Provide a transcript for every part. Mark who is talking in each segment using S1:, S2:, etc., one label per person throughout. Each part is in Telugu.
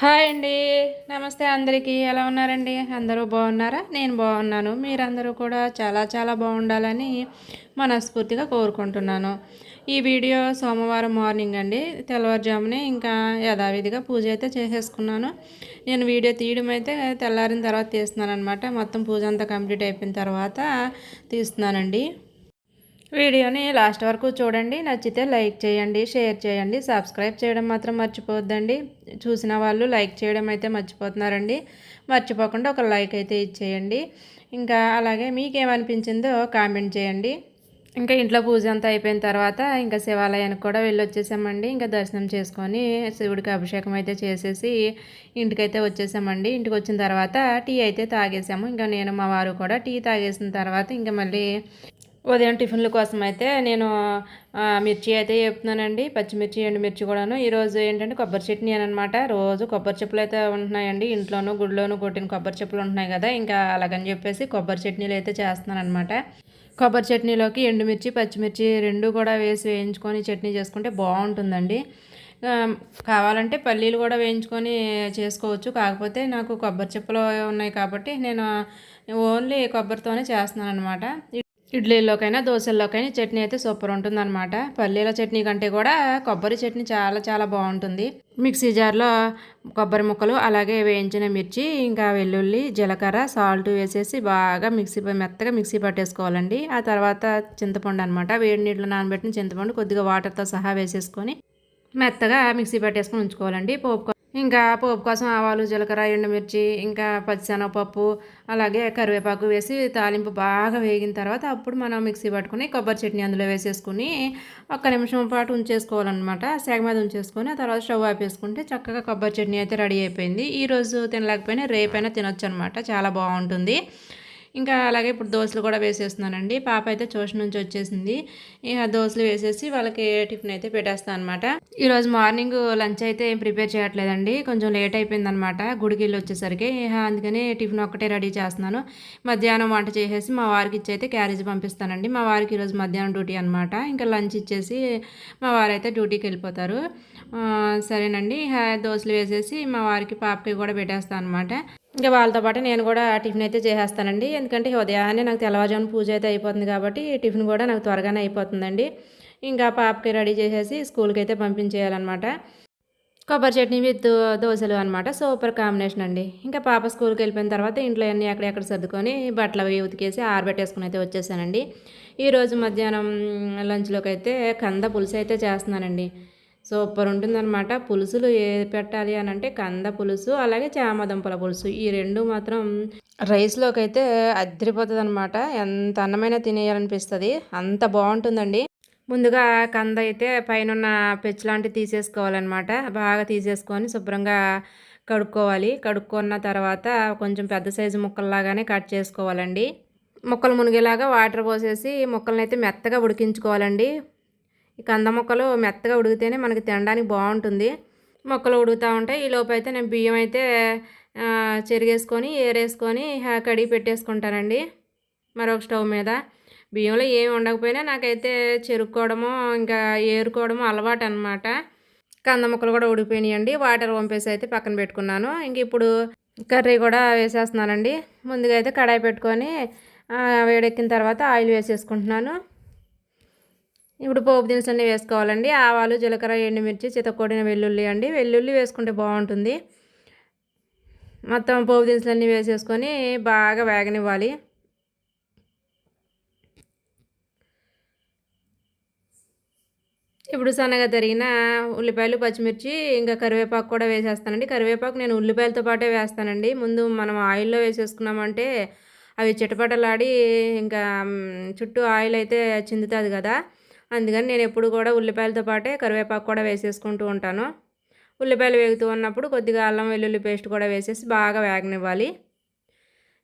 S1: హాయ్ అండి. నమస్తే అందరికీ. ఎలా ఉన్నారండి? అందరూ బాగున్నారా? నేను బాగున్నాను. మీరందరూ కూడా చాలా చాలా బాగుండాలని మనస్ఫూర్తిగా కోరుకుంటున్నాను. ఈ వీడియో సోమవారం మార్నింగ్ అండి. తెల్లవారుజామునే ఇంకా యథావిధిగా పూజ అయితే చేసేసుకున్నాను. నేను వీడియో తీయడం అయితే తెల్లారిన తర్వాత తీస్తున్నాను అనమాట మొత్తం పూజ అంతా కంప్లీట్ అయిపోయిన తర్వాత తీస్తున్నానండి. వీడియోని లాస్ట్ వరకు చూడండి నచ్చితే లైక్ చేయండి షేర్ చేయండి సబ్స్క్రైబ్ చేయడం మాత్రం మర్చిపోవద్దండి. చూసిన వాళ్ళు లైక్ చేయడం అయితే మర్చిపోతున్నారండి. మర్చిపోకుండా ఒక లైక్ అయితే ఇచ్చేయండి. ఇంకా అలాగే మీకేమనిపించిందో కామెంట్ చేయండి. ఇంకా ఇంట్లో పూజ అంతా అయిపోయిన తర్వాత ఇంకా శివాలయానికి కూడా వెళ్ళి వచ్చేసామండి ఇంకా దర్శనం చేసుకొని శివుడికి అభిషేకం అయితే చేసేసి ఇంటికైతే వచ్చేసామండి. ఇంటికి వచ్చిన తర్వాత టీ అయితే తాగేసాము. ఇంకా నేను మా వారు కూడా టీ తాగేసిన తర్వాత ఇంకా మళ్ళీ ఉదయం టిఫిన్ల కోసం అయితే నేను మిర్చి అయితే చెప్తున్నానండి పచ్చిమిర్చి ఎండుమిర్చి కూడాను. ఈరోజు ఏంటంటే కొబ్బరి చట్నీ అనమాట. రోజు కొబ్బరి చెప్పులు అయితే ఉంటున్నాయండి. ఇంట్లోనూ గుడిలోనూ కొట్టిన కొబ్బరి చెప్పులు ఉంటున్నాయి కదా. ఇంకా అలాగని చెప్పేసి కొబ్బరి చట్నీలు అయితే చేస్తున్నాను అనమాట కొబ్బరి చట్నీలోకి ఎండుమిర్చి పచ్చిమిర్చి రెండు కూడా వేసి వేయించుకొని చట్నీ చేసుకుంటే బాగుంటుందండి. కావాలంటే పల్లీలు కూడా వేయించుకొని చేసుకోవచ్చు. కాకపోతే నాకు కొబ్బరి చెప్పులు ఉన్నాయి కాబట్టి నేను ఓన్లీ కొబ్బరితోనే చేస్తున్నాను అనమాట ఇడ్లీలోకైనా దోశల్లోకైనా చట్నీ అయితే సూపర్ ఉంటుంది అనమాట పల్లీల చట్నీ కంటే కూడా కొబ్బరి చట్నీ చాలా చాలా బాగుంటుంది. మిక్సీ జార్లో కొబ్బరి ముక్కలు అలాగే వేయించిన మిర్చి ఇంకా వెల్లుల్లి జీలకర్ర సాల్ట్ వేసేసి బాగా మిక్సీ మెత్తగా మిక్సీ పట్టేసుకోవాలండి. ఆ తర్వాత చింతపండు అనమాట వేడి నీళ్ళు నానబెట్టిన చింతపండు కొద్దిగా వాటర్తో సహా వేసేసుకొని మెత్తగా మిక్సీ పట్టేసుకొని ఉంచుకోవాలండి. పోపు ఇంకా పోపు కోసం ఆవాలు జీలకర్ర ఎండుమిర్చి ఇంకా పచ్చిశనగపప్పు అలాగే కరివేపాకు వేసి తాలింపు బాగా వేగిన తర్వాత అప్పుడు మనం మిక్సీ పట్టుకుని కొబ్బరి చట్నీ అందులో వేసేసుకుని ఒక్క నిమిషం పాటు ఉంచేసుకోవాలన్నమాట. సెగ మీద ఉంచేసుకొని ఆ తర్వాత స్టవ్ ఆపేసుకుంటే చక్కగా కొబ్బరి చట్నీ అయితే రెడీ అయిపోయింది. ఈరోజు తినలేకపోయినా రేపైనా తినొచ్చు అనమాట చాలా బాగుంటుంది. ఇంకా అలాగే ఇప్పుడు దోశలు కూడా వేసేస్తున్నానండి. పాప అయితే ట్యూషన్ నుంచి వచ్చేసింది. ఇక దోశలు వేసేసి వాళ్ళకి టిఫిన్ అయితే పెట్టేస్తాను అనమాట ఈరోజు మార్నింగ్ లంచ్ అయితే ఏం ప్రిపేర్ చేయట్లేదండి. కొంచెం లేట్ అయిపోయింది అనమాట గుడికి వెళ్ళి వచ్చేసరికి అందుకని టిఫిన్ ఒక్కటే రెడీ చేస్తున్నాను. మధ్యాహ్నం వంట చేసేసి మా వారికి ఇచ్చి అయితే క్యారేజ్ పంపిస్తానండి. మా వారికి ఈరోజు మధ్యాహ్నం డ్యూటీ అనమాట ఇంకా లంచ్ ఇచ్చేసి మా వారైతే డ్యూటీకి వెళ్ళిపోతారు. సరేనండి. దోశలు వేసేసి మా వారికి పాపకి కూడా పెట్టేస్తాను అనమాట ఇంకా వాళ్ళతో పాటు నేను కూడా టిఫిన్ అయితే చేసేస్తానండి. ఎందుకంటే ఉదయాన్నే నాకు తెల్లవారుజామున పూజ అయితే అయిపోతుంది కాబట్టి టిఫిన్ కూడా నాకు త్వరగానే అయిపోతుందండి. ఇంకా పాపకి రెడీ చేసేసి స్కూల్కి అయితే పంపించేయాలన్నమాట. కొబ్బరి చట్నీ విత్ దోశలు అనమాట సూపర్ కాంబినేషన్ అండి. ఇంకా పాప స్కూల్కి వెళ్ళిపోయిన తర్వాత ఇంట్లో అన్నీ ఎక్కడెక్కడ సర్దుకొని బట్టలు అవి ఉతికేసి ఆరబెట్టేసుకుని అయితే వచ్చేసానండి. ఈరోజు మధ్యాహ్నం లంచ్లోకి అయితే కంద పులుసు అయితే చేస్తున్నానండి. సూపర్ ఉంటుందన్నమాట. పులుసులు ఏ పెట్టాలి అని అంటే కంద పులుసు అలాగే చామదుంపల పులుసు. ఈ రెండు మాత్రం రైస్లోకి అయితే అద్దరిపోతుంది అనమాట ఎంత అన్నమైనా తినేయాలనిపిస్తుంది. అంత బాగుంటుందండి. ముందుగా కంద అయితే పైన పెచ్చు లాంటివి తీసేసుకోవాలన్నమాట. బాగా తీసేసుకొని శుభ్రంగా కడుక్కోవాలి. కడుక్కున్న తర్వాత కొంచెం పెద్ద సైజు ముక్కల్లాగానే కట్ చేసుకోవాలండి. ముక్కలు మునిగేలాగా వాటర్ పోసేసి ముక్కలను అయితే మెత్తగా ఉడికించుకోవాలండి. ఈ కంద మొక్కలు మెత్తగా ఉడికితేనే మనకి తినడానికి బాగుంటుంది. మొక్కలు ఉడుకుతూ ఉంటాయి. ఈ లోపు అయితే నేను బియ్యం అయితే చెరిగేసుకొని ఏరేసుకొని కడిగి పెట్టేసుకుంటానండి. మరొక స్టవ్ మీద. బియ్యంలో ఏమి ఉండకపోయినా నాకైతే చెరుక్కోవడము ఇంకా ఏరుకోవడము అలవాటు అనమాట కంద ముక్కలు కూడా ఉడిపోయినాయండి వాటర్ పంపేసి అయితే పక్కన పెట్టుకున్నాను. ఇంక ఇప్పుడు కర్రీ కూడా వేసేస్తున్నానండి. ముందుగా అయితే కడాయి పెట్టుకొని వేడెక్కిన తర్వాత ఆయిల్ వేసేసుకుంటున్నాను. ఇప్పుడు పోపు దినుసులన్నీ వేసుకోవాలండి. ఆవాలు జీలకర్ర ఎండుమిర్చి చితకొడిన వెల్లుల్లి అండి. వెల్లుల్లి వేసుకుంటే బాగుంటుంది. మొత్తం పోపు దినుసులన్నీ వేసేసుకొని బాగా వేగనివ్వాలి. ఇప్పుడు సన్నగా తరిగిన ఉల్లిపాయలు పచ్చిమిర్చి ఇంకా కరివేపాకు కూడా వేసేస్తానండి. కరివేపాకు నేను ఉల్లిపాయలతో పాటే వేస్తానండి. ముందు మనం ఆయిల్లో వేసేసుకున్నామంటే అవి చిటపటలాడి ఇంకా చుట్టూ ఆయిల్ అయితే చిందుతుంది కదా. అందుకని నేను ఎప్పుడు కూడా ఉల్లిపాయలతో పాటే కరివేపాకు కూడా వేసేసుకుంటూ ఉంటాను. ఉల్లిపాయలు వేగుతూ ఉన్నప్పుడు కొద్దిగా అల్లం వెల్లుల్లి పేస్ట్ కూడా వేసేసి బాగా వేగనివ్వాలి.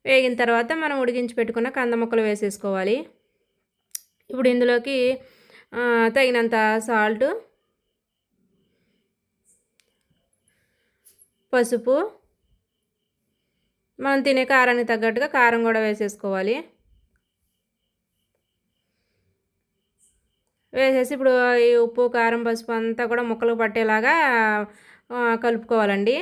S1: వేగిన తర్వాత మనం ఉడికించి పెట్టుకున్న కంద ముక్కలు వేసేసుకోవాలి. ఇప్పుడు ఇందులోకి తగినంత సాల్ట్ పసుపు మనం తినే కారానికి తగ్గట్టుగా కారం కూడా వేసేసుకోవాలి. వేసేసి ఇప్పుడు ఈ ఉప్పు కారం పసుపు అంతా కూడా ముక్కలు పట్టేలాగా కలుపుకోవాలండి.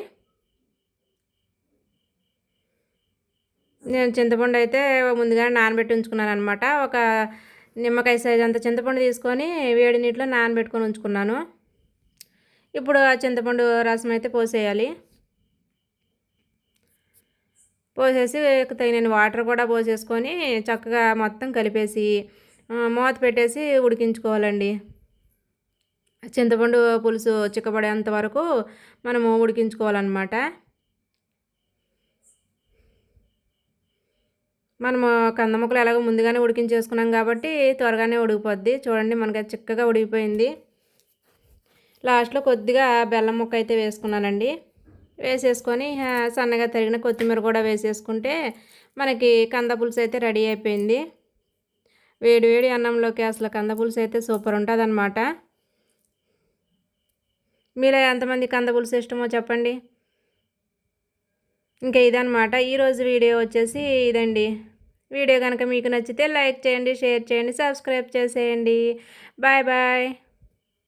S1: నేను చింతపండు అయితే ముందుగానే నానబెట్టి ఉంచుకున్నాను అనమాట ఒక నిమ్మకాయ సైజ్ అంత చింతపండు తీసుకొని వేడి నీటిలో నానబెట్టుకొని ఉంచుకున్నాను. ఇప్పుడు ఆ చింతపండు రసం అయితే పోసేయాలి. పోసేసి తగిన వాటర్ కూడా పోసేసుకొని చక్కగా మొత్తం కలిపేసి మూత పెట్టేసి ఉడికించుకోవాలండి. చింతపండు పులుసు చిక్కబడేంత వరకు మనము ఉడికించుకోవాలన్నమాట. మనము కంద ముక్కలు ఎలాగో ముందుగానే ఉడికించేసుకున్నాం కాబట్టి త్వరగానే ఉడికిపోద్ది. చూడండి మనకి చిక్కగా ఉడికిపోయింది. లాస్ట్లో కొద్దిగా బెల్లం ముక్క అయితే వేసుకున్నానండి. వేసేసుకొని సన్నగా తరిగిన కొత్తిమీర కూడా వేసేసుకుంటే మనకి కంద పులుసు అయితే రెడీ అయిపోయింది. వేడి వేడి అన్నంలోకి అసలు కందపులుసు అయితే సూపర్ ఉంటుంది అనమాట మీలో ఎంతమంది కంద పులుసు ఇష్టమో చెప్పండి. ఇంకా ఇదనమాట ఈరోజు వీడియో వచ్చేసి ఇదండి. వీడియో కనుక మీకు నచ్చితే లైక్ చేయండి షేర్ చేయండి సబ్స్క్రైబ్ చేసేయండి. Bye bye.